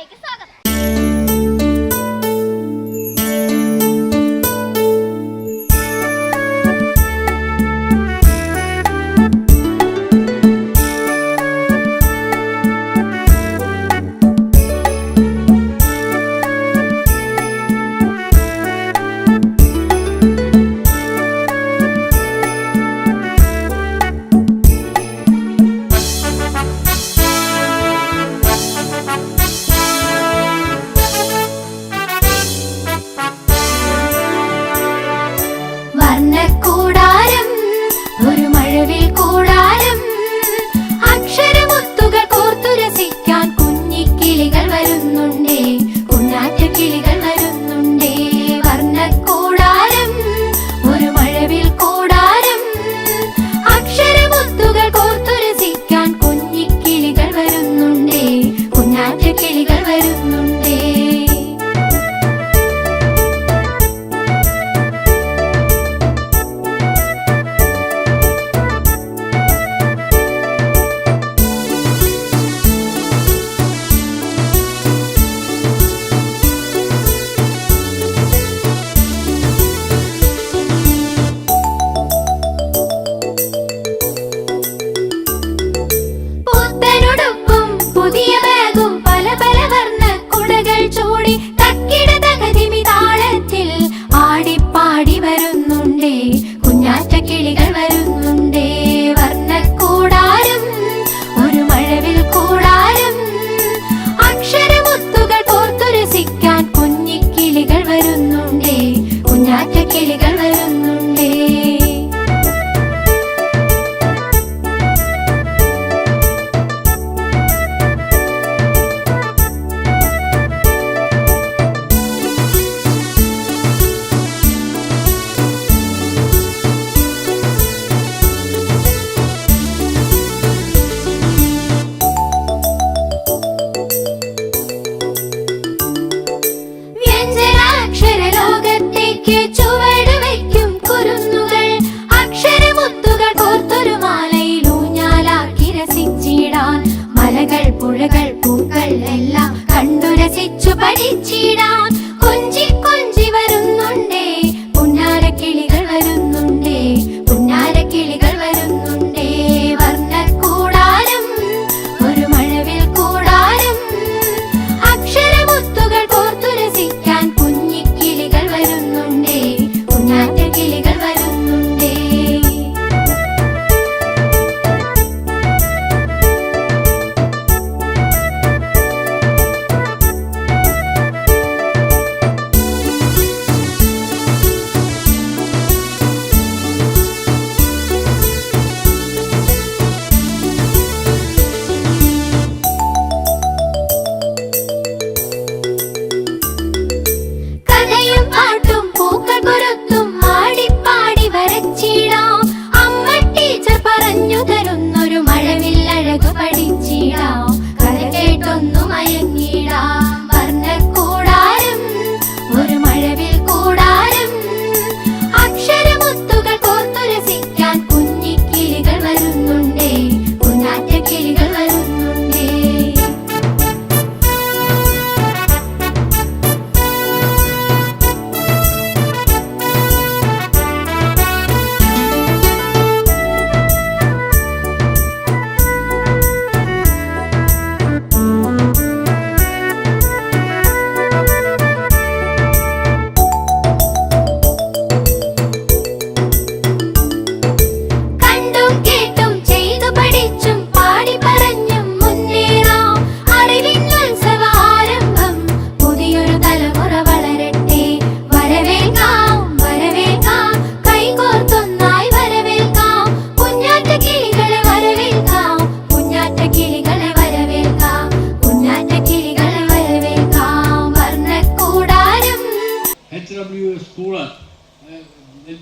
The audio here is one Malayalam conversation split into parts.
വീഡിയോയിലേക്ക് സ്വാഗതം. കാറ്റക്കിളികൾ que tuve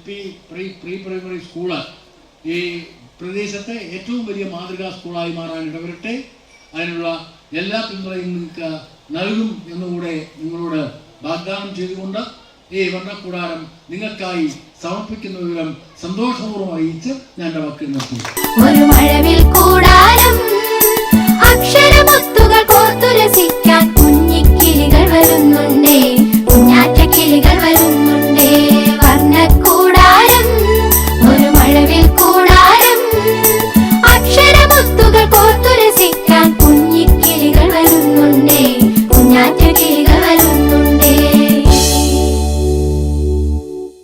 പി പ്രീ പ്രീ പ്രൈമറി സ്കൂൾ ഈ പ്രദേശത്തെ ഏറ്റവും വലിയ മാതൃകാ സ്കൂളായി മാറാൻ ഇടവരട്ടെ. അതിനുള്ള എല്ലാ പിന്തുണയും നിങ്ങൾക്ക് നൽകും എന്നുകൂടെ നിങ്ങളോട് വാഗ്ദാനം ചെയ്തുകൊണ്ട് ഈ വർണക്കൂടാരം നിങ്ങൾക്കായി സമർപ്പിക്കുന്ന വിവരം സന്തോഷപൂർവം അറിയിച്ച് ഞാൻ വാക്കിൽ നിർത്തുന്നു. ഒരു മഴവിൽ അക്ഷരമൊത്തുകൾ